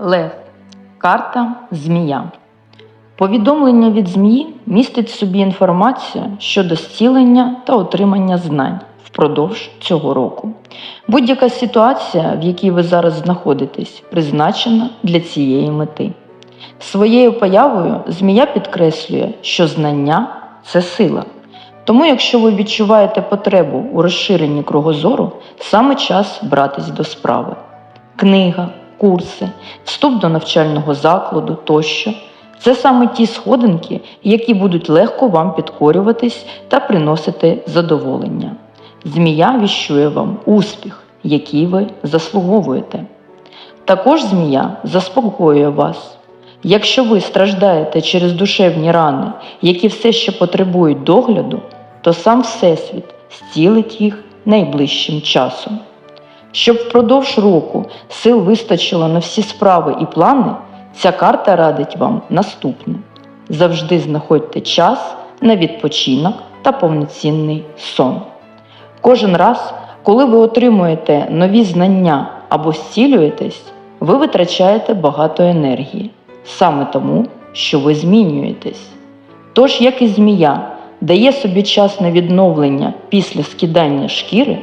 Лев. Карта Змія. Повідомлення від змії містить в собі інформацію щодо зцілення та отримання знань впродовж цього року. Будь-яка ситуація, в якій ви зараз знаходитесь, призначена для цієї мети. Своєю появою змія підкреслює, що знання це сила. Тому, якщо ви відчуваєте потребу у розширенні кругозору, саме час братись до справи. Книга, курси, вступ до навчального закладу тощо це саме ті сходинки, які будуть легко вам підкорюватись та приносити задоволення. Змія віщує вам успіх, який ви заслуговуєте. Також змія заспокоює вас. Якщо ви страждаєте через душевні рани, які все ще потребують догляду, то сам Всесвіт зцілить їх найближчим часом. Щоб впродовж року сил вистачило на всі справи і плани, ця карта радить вам наступне: завжди знаходьте час на відпочинок та повноцінний сон. Кожен раз, коли ви отримуєте нові знання або зцілюєтесь, ви витрачаєте багато енергії, саме тому, що ви змінюєтесь. Тож, як і змія дає собі час на відновлення після скидання шкіри,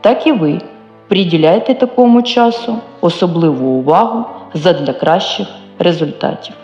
так і ви приділяйте такому часу особливу увагу задля кращих результатів.